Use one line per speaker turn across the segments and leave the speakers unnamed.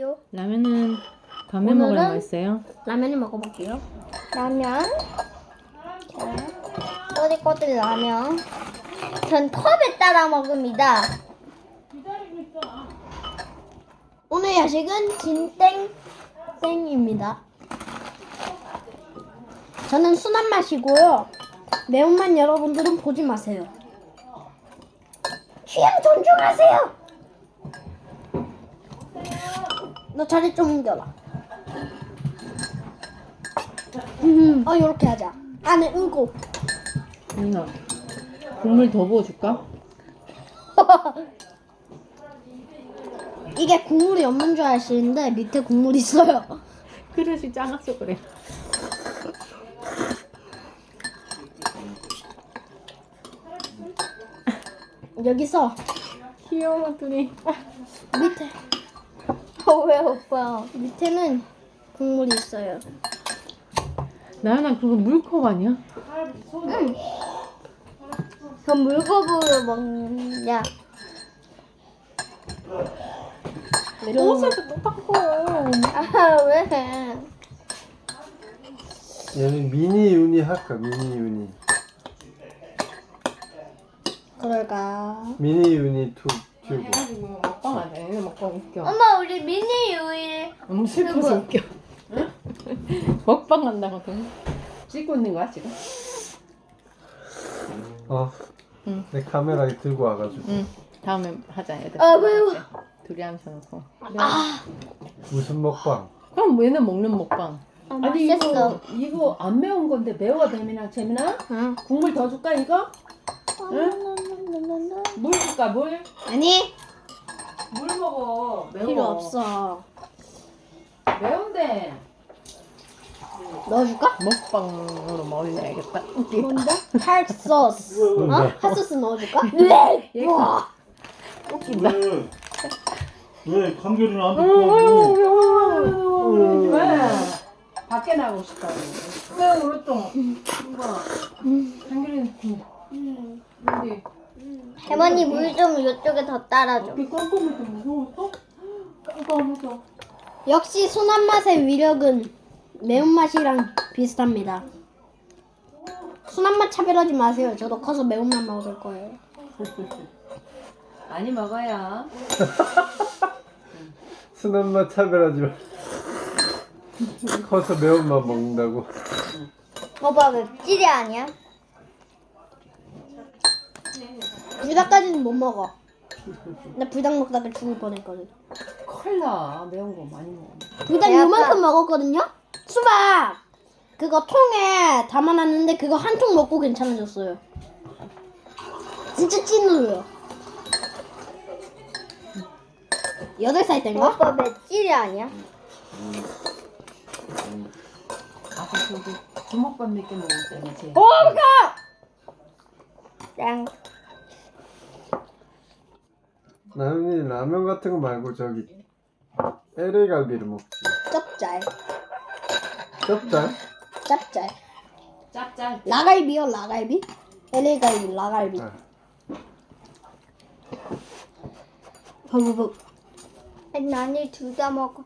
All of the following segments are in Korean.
먹어볼게요.
라면은 밤에
오늘은-
먹으면 맛있어요.
라면을 먹어볼게요. 라면. 자, 꼬들꼬들 라면. 전 컵에 따라 먹습니다. 오늘 야식은 진땡땡입니다. 저는 순한 맛이고요. 매운맛 여러분들은 보지 마세요. 취향 존중하세요. 너 자리 좀 옮겨라. 음, 어, 요렇게 하자. 안에 응고.
누나 국물 더 부어줄까?
이게 국물이 없는 줄 아시는데 밑에 국물이 있어요.
그릇이 작아서 그래.
여기서
귀여워 둘이.
밑에. 어, 왜 오빠? 밑에는 국물이 있어요.
나연아 그거 물컵 아니야?
응. 저 물거부로 먹냐?
옷에도 똑같고.
아, 왜?
얘는 미니 유니 할까 미니 유니
그럴까?
미니 유니 투 튜브
해가지고 먹방 안 해. 먹방 웃겨.
엄마, 우리 미니 유일.
너무 슬퍼서 웃겨. 먹방 한다거든. 찍고 있는 거야 지금?
어?
응.
내 카메라에 들고 와가지고
응. 다음에 하자 애들.
아, 매워.
둘이 하면서 놓고.
아,
무슨 먹방?
그럼 얘는 먹는 먹방.
아
아니
맛있어.
이거 이거 안 매운 건데 매워 재민아 재민아
응.
국물 더 줄까 이거 물 줄까 물?
아니,
물 먹어 매워
필요 없어.
매운데
넣어줄까?
먹방으로 먹어야겠다.
뭔데? 핫소스. 어?
뭔데?
핫소스 넣어줄까?
얘
와.
웃긴다.
왜, 왜 감귤이는 안 먹고
왜? 밖에 나가고 싶다고 왜또 누가 한결이 근데
할머니 물 좀 이쪽에 더 따라줘.
이 깜깜해서 무서웠어? 깜깜해서
역시 순한 맛의 위력은 매운맛이랑 비슷합니다. 순한 맛 차별하지 마세요. 저도 커서 매운맛 먹을 거예요.
많이 먹어야
순한 맛 차별하지 마 커서 매운맛 먹는다고
오빠 왜 찌리 아니야? 불닭까지는 못 먹어. 나 불닭 먹다가 죽을 뻔했거든.
콜라 매운 거 많이 먹어
불닭 요만큼 먹었거든요? 수박! 그거 통에 담아놨는데 그거 한 통 먹고 괜찮아졌어요. 진짜 찐으로요. 여덟 살 때인가? 오빠 맷찔이 아니야?
아까 저기 주먹밥 몇 개 먹을 때는 제
오, 그니까! 짱.
나연이 라면 같은 거 말고 저기 LA 갈비를 먹지
짭짤.
짭짤?
짭짤.
짭짤
라갈비요, 라갈비? LA 갈비, 라갈비.
아,
버버버. 나니 둘 다 먹어.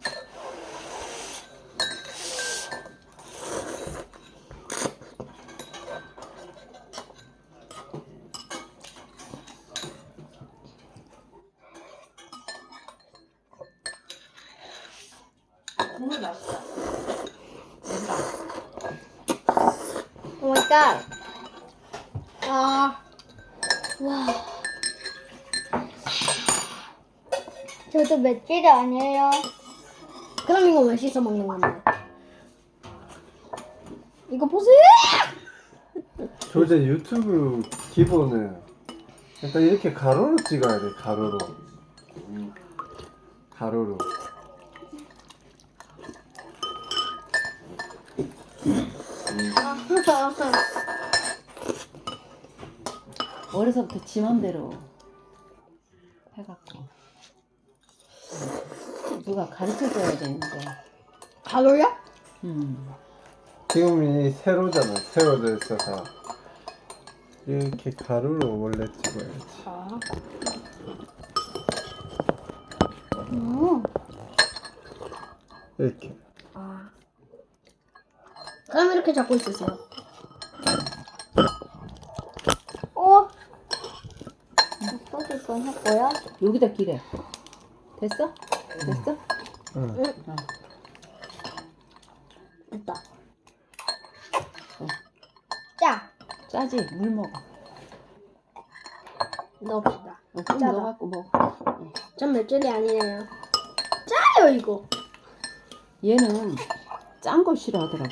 국물 맛있다
오 마이 갓. 아. 와. 저도 맷질이 아니에요. 그럼 이거 왜 씻어 먹는 건데? 이거 보세요!
조제 유튜브 기본은 일단 이렇게 가로로 찍어야 돼 가로로 가로로
어려서부터 지 맘대로 해갖고 누가 가르쳐줘야 되는데.
가로요?
음.
지금이 세로잖아 세로돼 있어서 이렇게 가로로 원래 찍어야지
아. 음.
이렇게.
그럼 이렇게 잡고 있으세요.
어? 소주 건 했고요.
여기다 기래. 됐어? 됐어?
응.
됐다. 자,
짜지? 물 먹어.
넣읍시다.
어, 좀
짜다.
넣어갖고 먹어.
전 맵찔이 아니에요. 짜요 이거.
얘는 짠 거 싫어하더라고.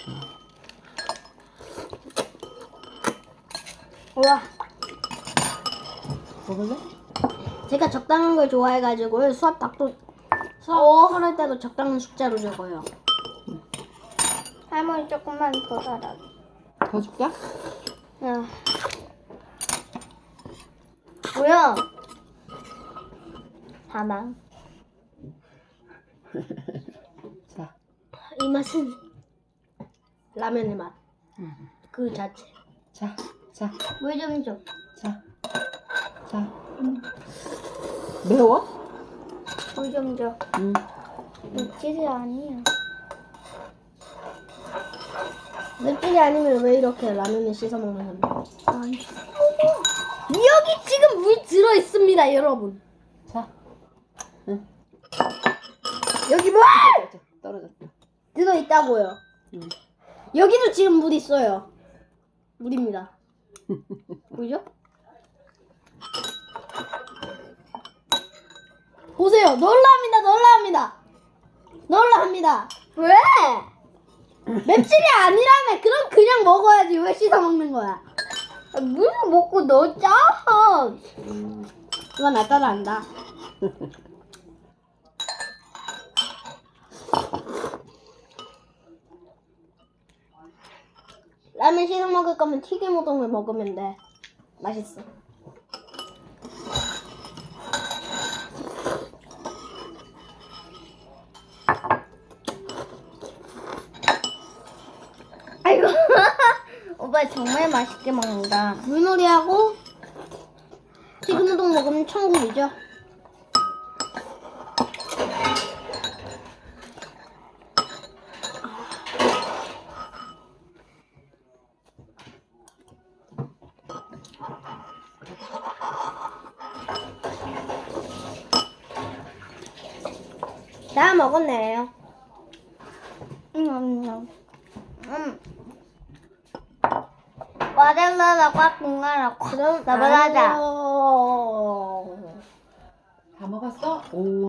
와,
먹을래?
제가 적당한 걸 좋아해가지고 수학 답도 수학 할 때도 적당한 숫자로 적어요.
할머니 조금만 더 달아.
더 줄까?
야. 뭐야? 사망.
자,
이 맛은 라면의 맛. 그 자체.
자, 자,
물좀 줘.
자, 자. 매워?
줘.
응.
묵질이 아니야.
맵찔이 아니면 왜 이렇게 라면을 씻어 먹는 겁니까?
아니.
여기 지금 물 들어 있습니다, 여러분.
자, 응.
여기 물
자, 떨어졌다.
들어 있다고요.
응.
여기도 지금 물 있어요. 물입니다. 보이죠? 보세요. 놀랍니다. 놀랍니다. 놀랍니다.
왜?
맵찔이 아니라면 그럼 그냥 먹어야지. 왜 씻어 먹는 거야?
물 먹고 넣자.
그건 나 따라한다. 라면 씻어 먹을 거면 튀김 우동을 먹으면 돼. 맛있어.
아이고. 오빠 정말 맛있게 먹는다.
물놀이하고 우동 먹으면 천국이죠. 다 먹었네요.
음, 음, 음. 와달라라 꽉 공가라고.
그럼
나보다 하자.
아유.
다 먹었어? 오.